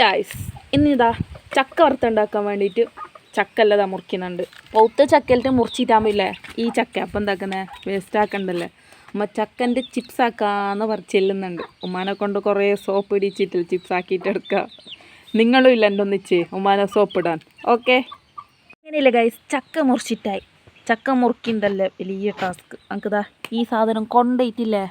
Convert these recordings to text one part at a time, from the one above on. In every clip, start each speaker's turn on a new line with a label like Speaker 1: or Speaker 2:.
Speaker 1: Guys ഇന്നിതാ ചക്ക വറുത്തുണ്ടാക്കാൻ വേണ്ടിയിട്ട് ചക്ക അല്ലതാ മുറിക്കുന്നുണ്ട്. പൗത്ത ചക്കയിലിട്ട് മുറിച്ചിട്ടാകുമ്പില്ലേ ഈ ചക്ക? അപ്പം എന്താക്കുന്നത് വേസ്റ്റ് ആക്കണ്ടല്ലേ? അമ്മ ചക്കന്റെ ചിപ്സ് ആക്കാന്ന് പറഞ്ഞ് ചെല്ലുന്നുണ്ട്. ഉമ്മാനെ കൊണ്ട് കുറേ സോപ്പ് ഇടിച്ചിട്ട് ചിപ്സ് ആക്കിയിട്ട് എടുക്കുക നിങ്ങളും ഇല്ല എന്റെ ഒന്നിച്ച്. ഉമ്മാനെ സോപ്പ് ഇടാൻ. ഓക്കെ അങ്ങനെയല്ലേ ഗൈസ് ചക്ക മുറിച്ചിട്ടായി. ചക്ക മുറിക്കണ്ടല്ലേ? വലിയ ടാസ്ക് നമുക്കിതാ ഈ സാധനം കൊണ്ടേറ്റില്ലേ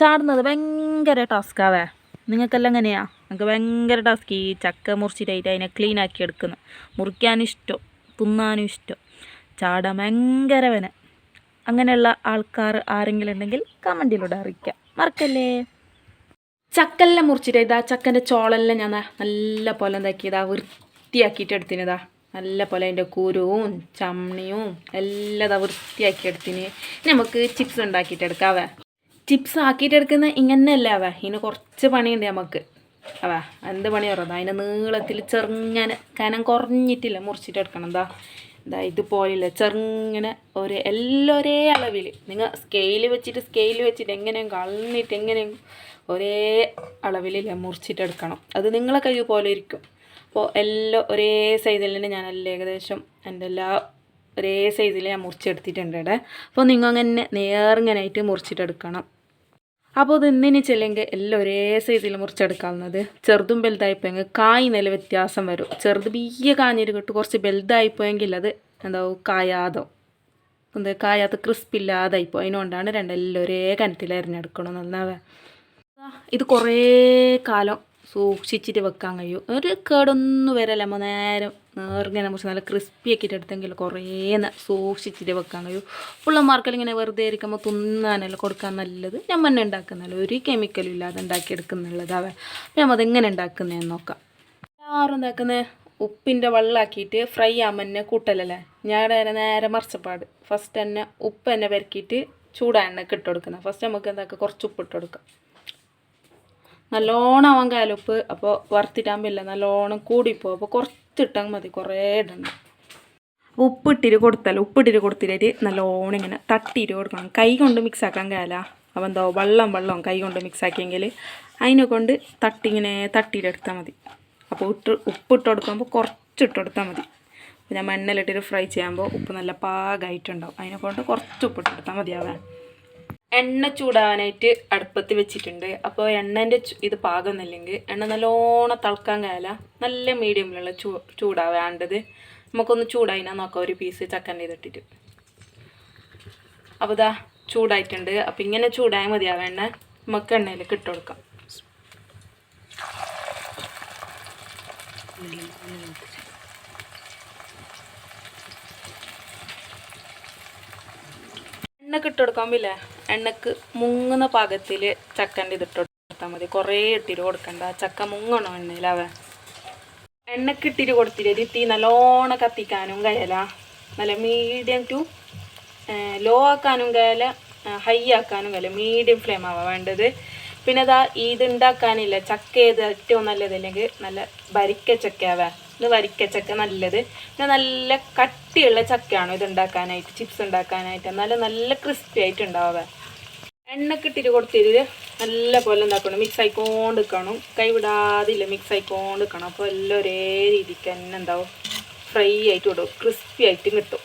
Speaker 1: ചാടുന്നത് ഭയങ്കര ടാസ്കാവേ നിങ്ങൾക്കെല്ലാം എങ്ങനെയാ? നിങ്ങൾക്ക് ഭയങ്കര ടാസ്ക് ഈ ചക്ക മുറിച്ചിട്ടായിട്ട് അതിനെ ക്ലീൻ ആക്കി എടുക്കുന്നു മുറിക്കാനും ഇഷ്ടം തിന്നാനും ഇഷ്ടം. ചാടാൻ ഭയങ്കര വന. അങ്ങനെയുള്ള ആൾക്കാർ ആരെങ്കിലും ഉണ്ടെങ്കിൽ കമന്റിലൂടെ അറിയിക്കാം. മറക്കല്ലേ? ചക്കെല്ലാം മുറിച്ചിട്ട് ഇതാ ചക്കന്റെ ചോളെല്ലാം ഞാൻ നല്ല പോലെ എന്താക്കിയതാ വൃത്തിയാക്കിയിട്ട് എടുത്തിനതാ നല്ല പോലെ അതിന്റെ കുരുവും ചമ്മണിയും എല്ലാം ഇതാ വൃത്തിയാക്കി എടുത്തിന്. നമുക്ക് ചിപ്സ് ഉണ്ടാക്കിയിട്ട് എടുക്കാവേ ചിപ്സ് ആക്കിയിട്ട് ഇങ്ങനെ ഇങ്ങനെയല്ല അവ? ഇതിന് കുറച്ച് പണിയുണ്ട് നമുക്ക്. അവ എന്ത് പണി പറയുന്നത് അതിന്റെ നീളത്തിൽ ചെറുങ്ങനെ കനം കുറഞ്ഞിട്ടില്ല. മുറിച്ചിട്ട് എടുക്കണം എന്താ ഇതാ ഇതുപോലില്ല ചെറുങ്ങനെ ഒരു എല്ലാം ഒരേ അളവിൽ നിങ്ങൾ സ്കെയിൽ വെച്ചിട്ട് സ്കെയിൽ വെച്ചിട്ട് എങ്ങനെയും കളഞ്ഞിട്ട് എങ്ങനെയും ഒരേ അളവിലില്ല മുറിച്ചിട്ട് എടുക്കണം അത് നിങ്ങളെ കൈ പോലെ ഇരിക്കും. അപ്പോൾ എല്ലാം ഒരേ സൈസിൽ തന്നെ ഞാനെല്ലാം ഏകദേശം എന്റെ എല്ലാ ഒരേ സൈസിൽ ഞാൻ മുറിച്ചെടുത്തിട്ടുണ്ട് ഇവിടെ. അപ്പോൾ നിങ്ങൾ അങ്ങനെ നേർങ്ങനായിട്ട് മുറിച്ചിട്ടെടുക്കണം. അപ്പോൾ അത് എന്തിനു ചെല്ലെങ്കിൽ എല്ലാം ഒരേ സൈസിൽ മുറിച്ചെടുക്കാവുന്നത്. ചെറുതും വലുതായിപ്പോയെങ്കിൽ കായ് നില വ്യത്യാസം വരും. ചെറുത് ബിയ്യ കാഞ്ഞിട്ട് കിട്ടും. കുറച്ച് വലുതായിപ്പോയെങ്കിൽ അത് എന്താവും കായാതോ. എന്താ കായാത്ത ക്രിസ്പ് ഇല്ലാതായിപ്പോ അതിനുകൊണ്ടാണ് രണ്ടെല്ലാം ഒരേ കനത്തിൽ അരിഞ്ഞെടുക്കണം നന്നാവേ ഇത് കുറേ കാലം സൂക്ഷിച്ചിട്ട് വെക്കാൻ കഴിയും. ഒരു കേടൊന്നും വരല്ല. നേരം നേർങ്ങനെ മുറിച്ച് നല്ല ക്രിസ്പി ആക്കിയിട്ട് എടുത്തെങ്കിൽ കുറേ സൂക്ഷിച്ചിട്ട് വെക്കാൻ കഴിയും പിള്ളമാർക്കെല്ലാം ഇങ്ങനെ വെറുതെ ഇരിക്കുമ്പോൾ തിന്നാനല്ല കൊടുക്കാൻ നല്ലത്. ഞാൻ തന്നെ ഉണ്ടാക്കുന്നല്ലോ ഒരു കെമിക്കലും ഇല്ലാതെ ഉണ്ടാക്കിയെടുക്കുന്നുള്ളതാവേ. നമ്മൾ അതെങ്ങനെ ഉണ്ടാക്കുന്നതെന്ന് നോക്കാം. എല്ലാവരും ഉണ്ടാക്കുന്നത് ഉപ്പിന്റെ വെള്ളമാക്കിയിട്ട് ഫ്രൈ ആകുമ്പോൾ തന്നെ കൂട്ടലല്ലേ? ഞാൻ നേരെ മറിച്ചപ്പാട്. ഫസ്റ്റ് തന്നെ ഉപ്പ് തന്നെ പെരക്കിയിട്ട് ചൂടാ എണ്ണ ഇട്ട് കൊടുക്കുന്നത്. ഫസ്റ്റ് നമുക്ക് എന്താക്കുക കുറച്ച് ഉപ്പ് ഇട്ട് കൊടുക്കാം. നല്ലോണം ആവാൻ കാലുപ്പ്. അപ്പോൾ വറുത്തിട്ടാകുമ്പോൾ ഇല്ല? നല്ലോണം കൂടിപ്പോകും അപ്പോൾ കുറച്ചിട്ടാൽ മതി കുറേ ഇടണം അപ്പോൾ ഉപ്പിട്ടിട്ട് കൊടുത്താൽ ഉപ്പിട്ടിട്ട് കൊടുത്തിട്ട് നല്ലോണം ഇങ്ങനെ തട്ടിയിട്ട് കൊടുക്കണം. കൈ കൊണ്ട് മിക്സ് ആക്കാൻ കാല അപ്പോൾ എന്തോ വെള്ളം വെള്ളം കൈ കൊണ്ട് മിക്സ് ആക്കിയെങ്കിൽ അതിനെ കൊണ്ട് തട്ടി ഇങ്ങനെ തട്ടിയിട്ടെടുത്താൽ മതി. അപ്പോൾ ഇട്ട് ഉപ്പിട്ട് കൊടുക്കുമ്പോൾ കുറച്ചിട്ട് കൊടുത്താൽ മതി. അപ്പോൾ ഞാൻ മണ്ണിലിട്ടിട്ട് ഫ്രൈ ചെയ്യുമ്പോൾ ഉപ്പ് നല്ല പാകമായിട്ടുണ്ടാവും. അതിനെ കൊണ്ട് കുറച്ച് ഉപ്പിട്ട് കൊടുത്താൽ മതിയാവേ എണ്ണ ചൂടാവാനായിട്ട് അടുപ്പത്ത് വെച്ചിട്ടുണ്ട്. അപ്പോൾ എണ്ണന്റെ ഇത് പാകുന്നില്ലെങ്കിൽ എണ്ണ നല്ലോണം തിളക്കാൻ കഴിയില്ല. നല്ല മീഡിയമിലുള്ള ചൂ ചൂടാവേണ്ടത്. നമുക്കൊന്ന് ചൂടായിനാ നോക്കാം. ഒരു പീസ് ചക്കന്റെ ഇതിട്ടിട്ട് അപ്പോൾ ഇതാ ചൂടായിട്ടുണ്ട്. അപ്പോൾ ഇങ്ങനെ ചൂടായ എണ്ണ. നമുക്ക് എണ്ണയിലേക്ക് ഇട്ട് കൊടുക്കാം. എണ്ണക്ക് ഇട്ട് കൊടുക്കുമ്പില്ലേ എണ്ണക്ക് മുങ്ങുന്ന പാകത്തിൽ ചക്കന്റെ ഇതിട്ട് കൊടുത്താൽ മതി. കുറേ ഇട്ടിരി കൊടുക്കണ്ട. ചക്ക മുങ്ങണം എണ്ണയിലാവേ എണ്ണക്ക് ഇട്ടിരി കൊടുത്തിട്ട് തീ നല്ലോണം കത്തിക്കാനും കഴിയല നല്ല മീഡിയം ടു ലോ ആക്കാനും കഴിയല ഹൈ ആക്കാനും കയല. മീഡിയം ഫ്ലെയിം ആവാം വേണ്ടത്. പിന്നെ അതാ ഇത് ഉണ്ടാക്കാനില്ല ചക്ക ഏത് ഏറ്റവും നല്ലത്? അല്ലെങ്കിൽ നല്ല വരിക്ക ചക്കയാവേ ഇത് വരിക്ക ചക്ക നല്ലത്. പിന്നെ നല്ല കട്ടിയുള്ള ചക്കയാണോ ഇത് ഉണ്ടാക്കാനായിട്ട് ചിപ്സ് ഉണ്ടാക്കാനായിട്ട്. എന്നാലും നല്ല ക്രിസ്പി ആയിട്ട് ഉണ്ടാവുക എണ്ണക്ക് ഇട്ടിട്ട് കൊടുത്തിട്ട് നല്ല പോലെ എന്താക്കണം മിക്സ് ആയിക്കൊണ്ട് നിൽക്കണം കൈ വിടാതില്ല മിക്സ് ആയിക്കൊണ്ട് നിൽക്കണം അപ്പോൾ എല്ലാം ഒരേ രീതിക്ക് തന്നെ എന്താവും? ഫ്രൈ ആയിട്ട് വിടും. ക്രിസ്പി ആയിട്ട് കിട്ടും.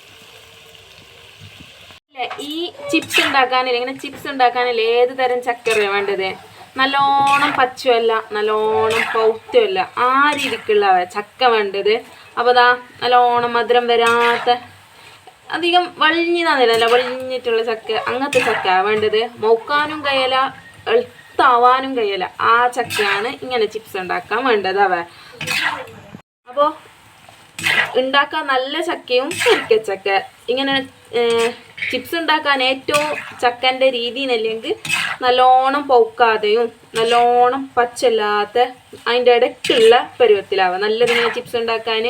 Speaker 1: ഈ ചിപ്സ് ഉണ്ടാക്കാനില്ല? ഇങ്ങനെ ചിപ്സ് ഉണ്ടാക്കാനില്ല? ഏത് തരം ചക്കറിയാണ് വേണ്ടത്? നല്ലോണം പച്ചുമല്ല നല്ലോണം പൗത്യമല്ല ആ രീതിക്കുള്ള ചക്ക വേണ്ടത്. അപ്പോൾ അതാ നല്ലോണം മധുരം വരാത്ത അധികം വളിഞ്ഞിതാന്നില്ല വളിഞ്ഞിട്ടുള്ള ചക്ക അങ്ങനത്തെ ചക്ക വേണ്ടത്. മൗക്കാനും കയ്യല എളുത്താവാനും കയ്യല ആ ചക്കയാണ് ഇങ്ങനെ ചിപ്സ് ഉണ്ടാക്കാൻ വേണ്ടത് അവ. അപ്പോൾ ഉണ്ടാക്കാൻ നല്ല ചക്കയും ചക്ക ഇങ്ങനെ ചിപ്സ് ഉണ്ടാക്കാൻ ഏറ്റവും ചക്കന്റെ രീതിയിലല്ലെങ്കിൽ നല്ലോണം പൗക്കാതെയും നല്ലോണം പച്ചല്ലാത്ത അതിന്റെ ഇടയ്ക്കുള്ള പരുവത്തിലാവുക. നല്ലതിങ്ങനെ ചിപ്സ് ഉണ്ടാക്കാൻ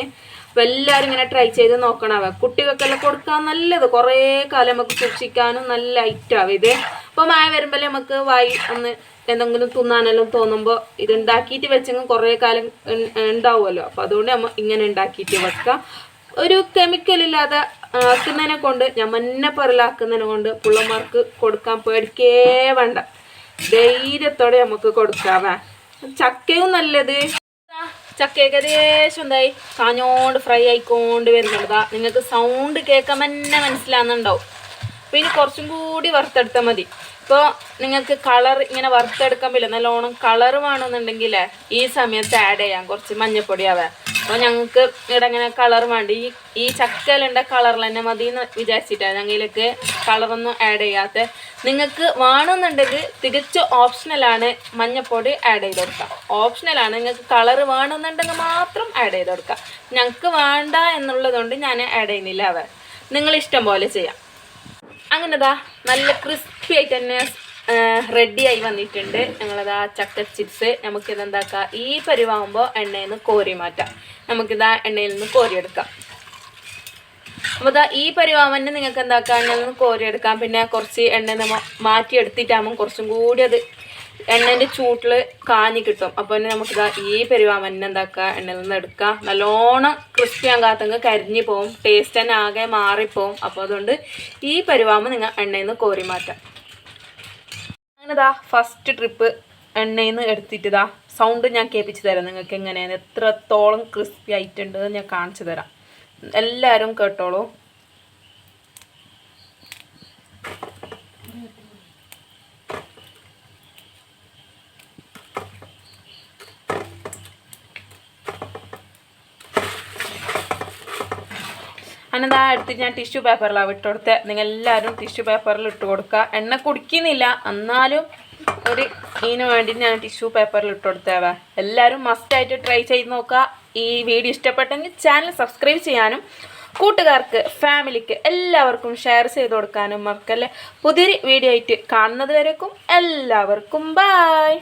Speaker 1: എല്ലാവരും ഇങ്ങനെ ട്രൈ ചെയ്ത് നോക്കണവ കുട്ടികൾക്കെല്ലാം കൊടുക്കാൻ നല്ലത്. കുറേ കാലം നമുക്ക് സൂക്ഷിക്കാനും നല്ല ഐറ്റമാവും ഇത്. അപ്പോൾ മായ വരുമ്പോൾ നമുക്ക് വായി ഒന്ന് എന്തെങ്കിലും തിന്നാനെല്ലാം തോന്നുമ്പോൾ ഇത് ഉണ്ടാക്കിയിട്ട് വെച്ചെങ്കിൽ കുറേ കാലം ഉണ്ടാവുമല്ലോ അപ്പോൾ അതുകൊണ്ട് നമ്മൾ ഇങ്ങനെ ഉണ്ടാക്കിയിട്ട് വെക്കാം. ഒരു കെമിക്കൽ ഇല്ലാതെ ആക്കുന്നതിനെ കൊണ്ട് ഞാൻ മഞ്ഞപ്പറലാക്കുന്നതിനെ കൊണ്ട് പിള്ളമാർക്ക് കൊടുക്കാൻ പേടിക്കേ വേണ്ട. ധൈര്യത്തോടെ നമുക്ക് കൊടുക്കാവേ. ചക്കയും നല്ലത്. ചക്ക ഏകദേശം എന്തായി? കാഞ്ഞോണ്ട് ഫ്രൈ ആയിക്കൊണ്ട് വരുന്നുള്ളതാ നിങ്ങൾക്ക് സൗണ്ട് കേൾക്കാൻ തന്നെ മനസ്സിലാകുന്നുണ്ടാവും ഇനി കുറച്ചും കൂടി വറുത്തെടുത്താൽ മതി. ഇപ്പോൾ നിങ്ങൾക്ക് കളർ ഇങ്ങനെ വറുത്തെടുക്കാൻ പറ്റില്ല. നല്ലോണം കളർ വേണമെന്നുണ്ടെങ്കിൽ ഈ സമയത്ത് ആഡ് ചെയ്യാം. കുറച്ച് മഞ്ഞപ്പൊടി മഞ്ഞപ്പൊടിയാവേ അപ്പോൾ ഞങ്ങൾക്ക് ഇവിടെ ഇങ്ങനെ കളർ വേണ്ടി. ഈ ഈ ചക്കലുണ്ട കളറിൽ തന്നെ മതി എന്ന് വിചാരിച്ചിട്ടാണ് ഞങ്ങളിലേക്ക് കളറൊന്നും ആഡ് ചെയ്യാത്ത. നിങ്ങൾക്ക് വേണമെന്നുണ്ടെങ്കിൽ തികച്ചും ഓപ്ഷണലാണ് മഞ്ഞപ്പൊടി ആഡ് ചെയ്ത് കൊടുക്കാം. ഓപ്ഷണലാണ് നിങ്ങൾക്ക് കളർ വേണമെന്നുണ്ടെങ്കിൽ മാത്രം ആഡ് ചെയ്ത് കൊടുക്കാം. ഞങ്ങൾക്ക് വേണ്ട എന്നുള്ളതുകൊണ്ട് ഞാൻ ആഡ് ചെയ്യുന്നില്ല അവർ നിങ്ങൾ ഇഷ്ടം പോലെ ചെയ്യാം. അങ്ങനെതാ നല്ല ക്രിസ്പി ആയിട്ട് തന്നെ റെഡി ആയി വന്നിട്ടുണ്ട്. ഞങ്ങളതാ ചക്ക ചിപ്സ് നമുക്കിത് എന്താക്കാം ഈ പരിവാകുമ്പോൾ എണ്ണയിൽ നിന്ന് കോരി മാറ്റാം. നമുക്കിതാ എണ്ണയിൽ നിന്ന് കോരിയെടുക്കാം. അപ്പോൾ ഇതാ ഈ പരിവാമന് നിങ്ങൾക്ക് എന്താക്കാം എണ്ണയിൽ നിന്ന് കോരിയെടുക്കാം. പിന്നെ കുറച്ച് എണ്ണ നമ്മൾ മാറ്റി എടുത്തിട്ടാകുമ്പോൾ കുറച്ചും കൂടി അത് എണ്ണേന്റെ ചൂട്ടിൽ കാഞ്ഞ് കിട്ടും. അപ്പോൾ തന്നെ നമുക്ക് ഈ പെരുവാമന്നെ എന്താക്കുക എണ്ണയിൽ നിന്ന് എടുക്കുക നല്ലോണം ക്രിസ്പി ആകാത്തങ്ങ് കരിഞ്ഞു പോവും. ടേസ്റ്റ് തന്നെ ആകെ മാറിപ്പോവും. അപ്പോൾ അതുകൊണ്ട് ഈ പെരുവാമ നിങ്ങൾ എണ്ണയിൽ നിന്ന് കോരി മാറ്റാം. അങ്ങനെ ഇതാ ഫസ്റ്റ് ട്രിപ്പ് എണ്ണയിൽ നിന്ന് എടുത്തിട്ട് ഇതാ സൗണ്ട് ഞാൻ കേൾപ്പിച്ച് തരാം നിങ്ങൾക്ക് എങ്ങനെയാണ് എത്രത്തോളം ക്രിസ്പി ആയിട്ടുണ്ട് ഞാൻ കാണിച്ചു തരാം. എല്ലാവരും കേട്ടോളൂ. അനന്താ എടുത്ത് ഞാൻ ടിഷ്യൂ പേപ്പറിലാണ് വിട്ട് കൊടുത്തത് നിങ്ങൾ എല്ലാവരും ടിഷ്യൂ പേപ്പറിൽ ഇട്ട് കൊടുക്കുക എണ്ണ കുടിക്കുന്നില്ല. എന്നാലും ഒരു ഇതിന് വേണ്ടി ഞാൻ ടിഷ്യൂ പേപ്പറിൽ ഇട്ട് കൊടുത്തേവ എല്ലാവരും മസ്റ്റായിട്ട് ട്രൈ ചെയ്ത് നോക്കുക ഈ വീഡിയോ ഇഷ്ടപ്പെട്ടെങ്കിൽ ചാനൽ സബ്സ്ക്രൈബ് ചെയ്യാനും കൂട്ടുകാർക്ക് ഫാമിലിക്ക് എല്ലാവർക്കും ഷെയർ ചെയ്ത് കൊടുക്കാനും മറക്കല്ലേ? പുതിയൊരു വീഡിയോ ആയിട്ട് കാണുന്നത് വരേക്കും എല്ലാവർക്കും ബായ്